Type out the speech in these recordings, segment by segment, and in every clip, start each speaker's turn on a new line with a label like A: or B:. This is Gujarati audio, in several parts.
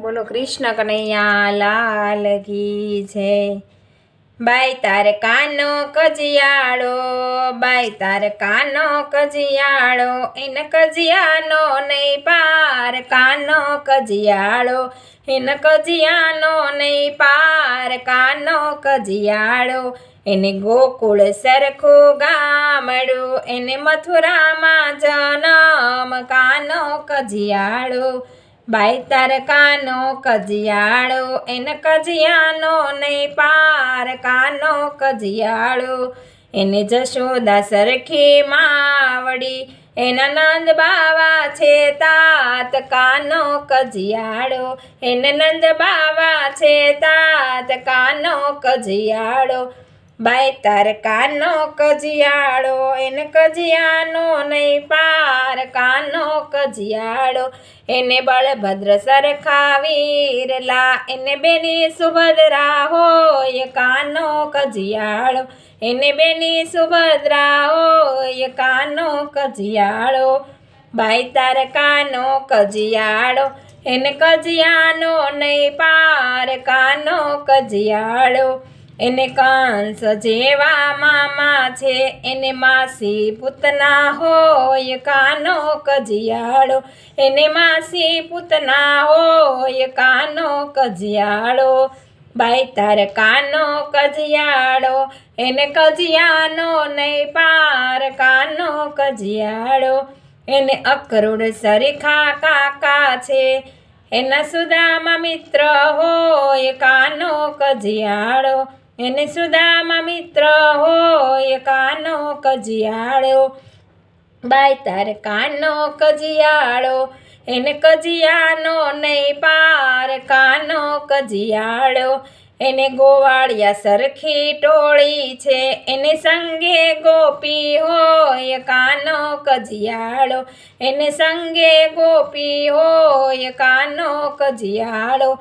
A: બોલો કૃષ્ણ કનૈયા લાલ ઘી છે બાઈ તાર કાનો કજિયાળો, બાઈ તાર કાનો કજિયાળો, એન કજિયાનો નહીં પાર. કાનો કજિયાળો, એન કજિયાનો નહીં પાર. કાનો કજિયાળો, એને ગોકુળ સરખું ગામડું, એને મથુરામાં જનમ. કાનો કજિયાળો બાઈ તાર કાનો કજિયાળો, એને કજિયાનો નહીં પાર, કાનો કજિયાળો. એને જશોદા સરખી માવડી, એના નંદ બાવા છે તાત, કાનો કજિયાળો. એને નંદ બાવા છે તાત, કાનો કજિયાળો. બાઈ તાર કાનો કજિયાળો, એને કજિયાનો નહીં પાર, કાનો કજિયાળો, એને બળભદ્ર સરખા વીરલા, એને બેની સુભદ્રા હોય કાનો કજિયાળો, એને બેની સુભદ્રા હોય કાનો કજિયાળો. બાય તાર કાનો કજિયાળો, એને કજિયાનો નહીં પાર, કાનો કજિયાળો. એને કંસ જેવા મામા છે, એને માસી પૂતના હોય કાનો કજિયાળો એને માસી પૂતના હોય કાનો કજિયાળો બાઈ તાર કાનો કજિયાળો એને કજિયાનો નહીં પાર કાનો કજિયાળો એને અકરુડ સરીખા કાકા છે. એના સુદામા મિત્ર હોય કાનો કજિયાળો એને સુદામા મિત્ર હોય, કાનો કજિયાળો. બાય તાર કાનો કજિયાળો, એને કજિયાનો નહીં પાર, કાનો કજિયાળો. એને ગોવાળિયા સરખી ટોળી છે, એને સંગે ગોપી હોય, કાનો કજિયાળો. એને સંગે ગોપી હોય, કાનો કજિયાળો.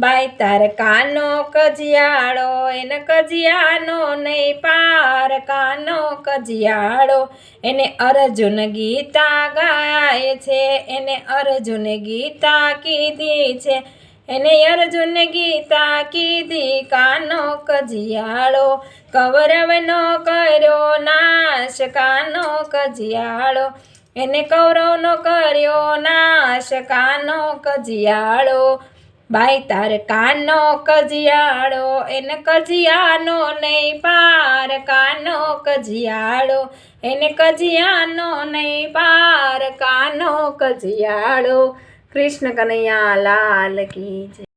A: બાઈ તાર કાનો કજિયાળો, એને કજિયાનો નહીં પાર, કાનો કજિયાળો. એને અર્જુન ગીતા ગાય છે, એને અર્જુન ગીતા કીધી છે. એને અર્જુન ગીતા કીધી કાનો કજિયાળો. કૌરવનો કર્યો નાશ, કાનો કજિયાળો. એને કૌરવનો કર્યો નાશ, કાનો કજિયાળો. બાઈ તાર કાનો કજિયાળો, એને કજિયાનો નહીં પાર, કાનો કજિયાળો, એને કજિયાનો નહીં પાર, કાનો કજિયાળો. કૃષ્ણ કનૈયા લાલ કી જય.